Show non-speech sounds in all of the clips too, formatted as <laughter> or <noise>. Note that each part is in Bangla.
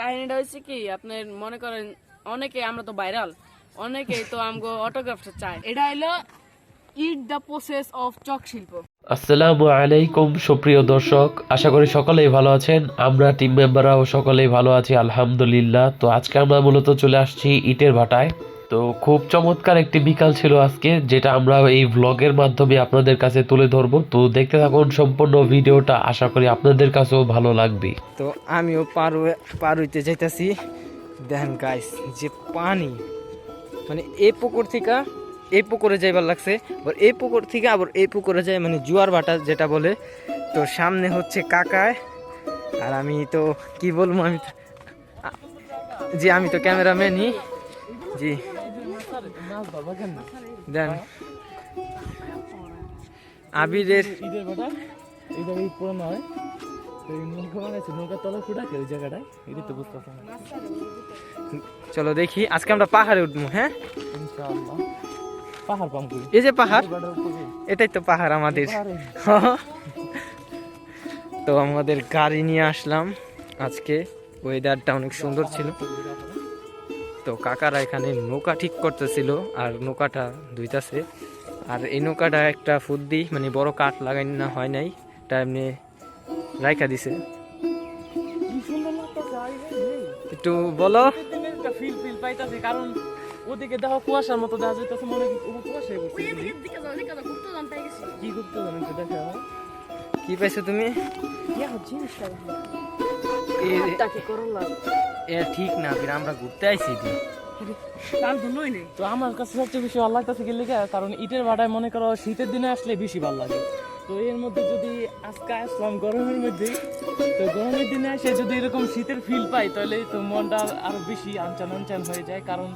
কাহিনীটা হয়েছে কি, আপনার মনে করেন অনেকে আমরা তো ভাইরাল অনেকেই তো আমগো অটোগ্রাফটা চায়। এটা হলো it the process of chalk শিল্প আসসালামু আলাইকুম, সুপ্রিয় দর্শক, আশা করি সকলেই ভালো আছেন। আমরা টিম মেম্বাররাও সকলেই ভালো আছি, আলহামদুলিল্লাহ। তো আজকে আমরা মূলত চলে আসছি ইটের ভাটায়। তো খুব চমৎকার একটি বিকাল ছিল আজকে, যেটা আমরা এই ভ্লগের মাধ্যমে আপনাদের কাছে তুলে ধরবো। তো দেখতে থাকুন সম্পূর্ণ ভিডিওটা, আশা করি আপনাদের কাছেও ভালো লাগবে। তো আমিও পার পার হইতে যাইতাছি। দেখেন গাইস যে পানি। মানে এই পুকুর থেকে এই পুকুরে যাইবার লাগছে, আবার এই পুকুর থেকে আবার এই পুকুরে যাই মানে জুয়ার ভাটা যেটা বলে। তো সামনে হচ্ছে কাকায় আর আমি তো কি বলব আমি জি আমি তো ক্যামেরাম্যানই। জি। দেন। আবিরের ঈদের বেটা ঈদ পুরানো হয়। চলো দেখি আজকে আমরা পাহাড়ে উঠবো হ্যাঁ? পাহাড় পাম করি। এই যে পাহাড় এটাই তো পাহাড় আমাদের। তো আমাদের গাড়ি নিয়ে আসলাম। আজকে ওয়েদারটা অনেক সুন্দর ছিল। তো কাকারা এখানে নৌকা ঠিক করতেছিল আর নৌকাটা ধুইতাছে। আর এই নৌকাটা একটা ফুদ্দি মানে বড় কাঠ লাগাই না, হয় নাই। এটা এমনি রাইখা দিছে। একটু বলো। কারণ ওদিকে দেখো কুয়াশার মতো দেখা যাইতেছে মনে কি পাইছো তুমি? এ ঠিক না ফির আমরা ঘুরতে আইছি তো। আমার কাছে সবচেয়ে বেশি ভালো লাগতেছে কি লেগে? কারণ ইটের ভাটায় মনে করো শীতের দিনে আসলে বেশি ভালো লাগে। তো এর মধ্যে যদি আজকে আসলাম গরমের মধ্যে তো গরমের দিনে এসে যদি এরকম শীতের ফিল পাই তাহলে তো মনটা আরও বেশি আনচান আনচান হয়ে যায়। কারণ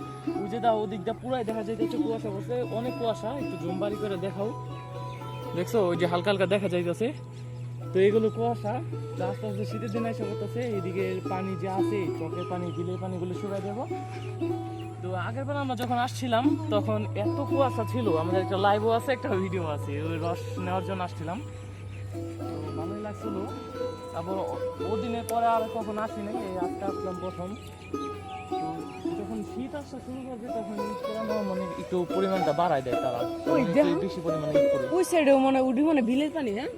ওই যে দাও ওদিকটা পুরাই দেখা যাইতেছে কুয়াশা বসে অনেক কুয়াশা একটু জুমবারি করে দেখাও। দেখছ ওই যে হালকা হালকা দেখা যাইতেছে। তো এগুলো কুয়াশা আস্তে আস্তে শীতের দিনে এসে করতেছে এদিকে পানি যে আছে, চকের পানি, বিলের পানিগুলো শুকাই দেবো। তো আগের বার আমরা যখন আসছিলাম, তখন এত কুয়াশা ছিল, আমাদের একটা লাইভও আছে, একটা ভিডিও আছে, ওই রস নেওয়ার জন্য আসছিলাম। তো ভালোই লাগছিল তারপর ও- ওদিনে পরে আর কখন আসি নাই, এই আটটা আসলাম প্রথম। শীত শুরু করবে তখন মানে একটু পরিমাণটা দেয় তারা বেশি পরিমাণে ওই সাইডেও মানে উডি মানে ভিলেজ পানি হ্যাঁ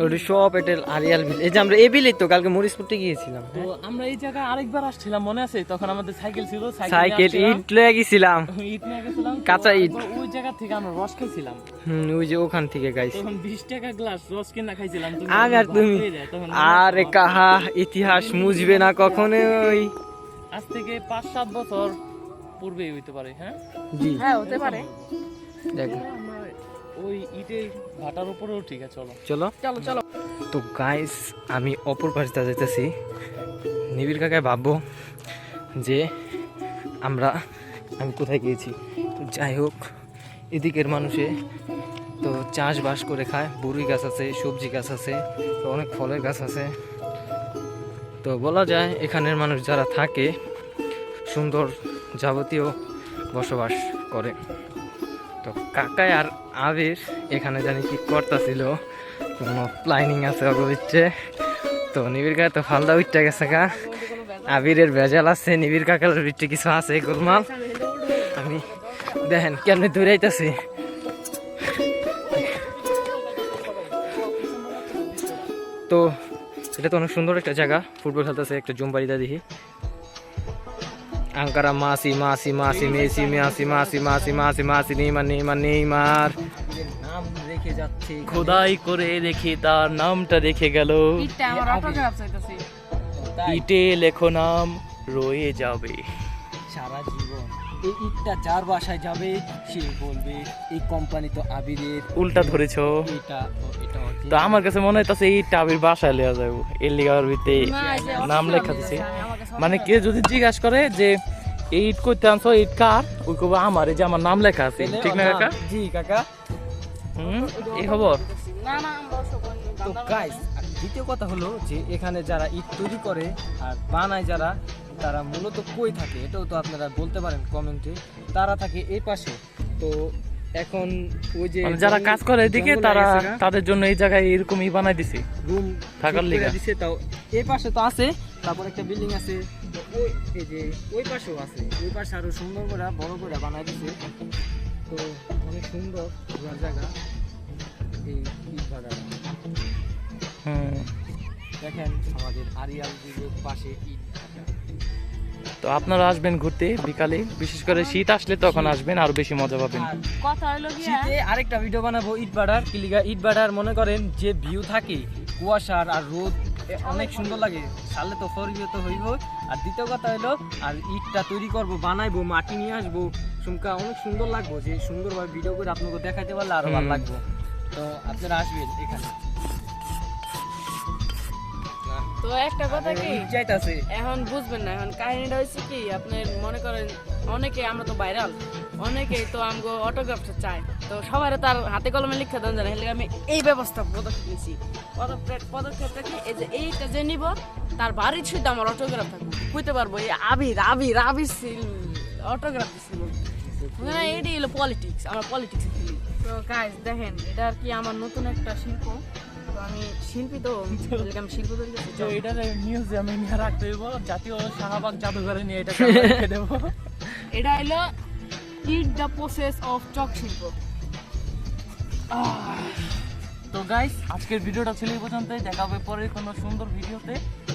মানে সব এটা আরিয়াল বিল এই যে আমরা এই বিলেই তো কালকে গিয়েছিলাম তো আমরা এই জায়গায় আরেকবার আসছিলাম মনে আছে তখন আমাদের সাইকেল ছিল সাইকেল ইট লয়ে ইট নিয়ে গেছিলাম কাঁচা ইট। ওই জায়গা থেকে আমরা রস খাইছিলাম হুম ওই যে ওখান থেকে গাইছি তখন বিশ টাকা গ্লাস রস কিনা খাইছিলাম তুমি আর তুমি আরে কাহা ইতিহাস মুজবে না কখনোই আজ থেকে পাঁচ সাত বছর পূর্বেই হইতে পারে হ্যাঁ? জি। হ্যাঁ হতে পারে। দেখো। ওই ইটের ভাটার উপরেও ঠিক আছে চলো। চলো। চলো চলো। তো গাইস আমি অপর পাশে যেতেছি নিবিড় কাকায় ভাববো যে আমরা আমি কোথায় গিয়েছি? যাই হোক এদিকের মানুষে তো চাষবাস করে খায়। বড়ি গাছ আছে সবজি গাছ আছে তো অনেক ফলের গাছ আছে। তো বলা যায় এখানের মানুষ যারা থাকে সুন্দর যাবতীয় বসবাস করে। তো কাকায় আর আবির এখানে জানি কি করতেছিল, কোনো প্লাইনিং আছে অগবিচ্ছে তো নিবির কাকা তো ফালদা উঠতে গেছে কা আবিরের ভেজাল আছে নিবির কাকার উঠতে কিছু আছে, গোলমাল। আমি দেখেন কেমনি দূরে দৌড়াইতেছি। তো এটা তো অনেক সুন্দর একটা জায়গা, ফুটবল খেলতেছে একটা জুম দেখি। আঙ্কারা মাসি মাসি মাসি মেসি মাসি মাসি মাসি মাসি মাসি নেইমার নেইমার নেইমার নাম রেখে যাচ্ছে খোদাই করে দেখি তার নামটা দেখে গেল। ইটে লেখো নাম রয়ে যাবে। সারা জীবন এই ইটটা যার বাসায় যাবে সে বলবে এই কোম্পানি তো আবিরের। উল্টা ধরেছো। এটা এটা তো আমার কাছে মনে হইতাছে এই টাবির বাসায় লেওয়া যাব এর লিগার ভিতরে নাম লেখা দিছে। মানে কে যদি জিজ্ঞাসা করে যে এই ইট করতে আনছো ইট কার? ওই কবে আমার এই যে আমার নাম লেখা আছে। ঠিক না কাকা? জি কাকা। হুম এই খবর? না না তো গাইস দ্বিতীয় কথা হলো যে এখানে যারা ইট তৈরি করে আর বানায় যারা তারা মূলত কই থাকে? এটাও তো আপনারা বলতে পারেন কমেন্টে তারা থাকে এই পাশে। তো এখন ওই যে মানে যারা কাজ করে এদিকে তারা তাদের জন্য এই জায়গায় এরকমই বানাই দিছে। রুম থাকার লিগা। দিছে তাও এই পাশে তো আছে তারপর একটা বিল্ডিং আছে। ওই এই যে ওই পাশেও আছে। ওই পাশে আরও সুন্দর করে বড় করে বানাই দিছে। তো অনেক সুন্দর ঘোরার জায়গা। এই ভাটাটা দেখেন আমাদের আরিয়াল ব্রিজের পাশে ইট ভাটা তো আপনারা আসবেন ঘুরতে বিকালে। বিশেষ করে শীত আসলে তখন আসবেন আরও বেশি মজা পাবেন। আর কথা হলো শীতে আরেকটা ভিডিও বানাবো ইট ভাটার কিলিগা ইট ভাটার মনে করেন যে ভিউ থাকে কুয়াশার আর রোদ অনেক সুন্দর লাগে। তাহলে তো তো হইব। আর দ্বিতীয় কথা হলো আর ইটটা তৈরি করব বানাইবো মাটি নিয়ে আসব। সুমকা অনেক সুন্দর লাগবো যে সুন্দরভাবে ভিডিও করে আপনাকে দেখাতে পারলে আরও ভালো। লাগবে। তো আপনারা আসবেন এখানে। তো একটা কথা কি? যাইতাছে। এখন বুঝবেন না এখন কাহিনীটা হচ্ছে কি আপনি মনে করেন অনেকে আমরা তো ভাইরাল। অনেকেই তো আমগো অটোগ্রাফটা চায়। তো সবাই তার হাতে কলমে লিখতে দেন জানে হেলে আমি এই ব্যবস্থা পদক্ষেপ নিছি। পদক্ষেপ পদক্ষেপটা কি? এই যে এইটা যে নিব তার বাড়ির শুধু আমার অটোগ্রাফ থাকবে। বুঝতে পারব এই আবির আবির আবির সিল অটোগ্রাফ দিছিল মানে এটি হলো পলিটিক্স আমার পলিটিক্স তো গাইজ দেখেন এটা আর কি আমার নতুন একটা শিল্প। তো আমি শিল্পী তো আমি শিল্প তৈরি করতে তো এটা মিউজিয়ামে নিয়ে রাখতে হইব জাতীয় শাহবাগ জাদুঘরে নিয়ে এটা <laughs> দেবো এটা হলো it the process of chalk শিল্প তো গাইস আজকের ভিডিওটা ছিল এই পর্যন্তই। দেখা হবে পরের কোনো সুন্দর ভিডিওতে।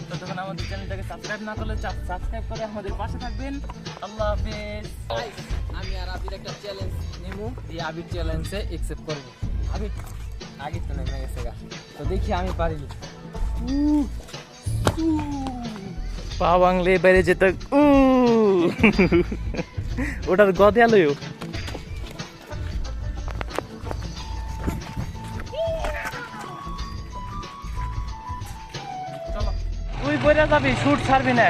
ততক্ষণ আমাদের চ্যানেলটাকে সাবস্ক্রাইব না করলে সাবস্ক্রাইব করে আমাদের পাশে থাকবেন। আল্লাহ হাফেজ। আমি আর আবির একটা চ্যালেঞ্জ নেব দিয়ে আবির চ্যালেঞ্জে একসেপ্ট করব আবির আগে তো নেমে গেছে গা। তো দেখি আমি পারিনি পা বাংলে বাইরে যেতে। উ ওটার গদে আলোয় তুই বইরা যাবি শুট ছাড়বি না।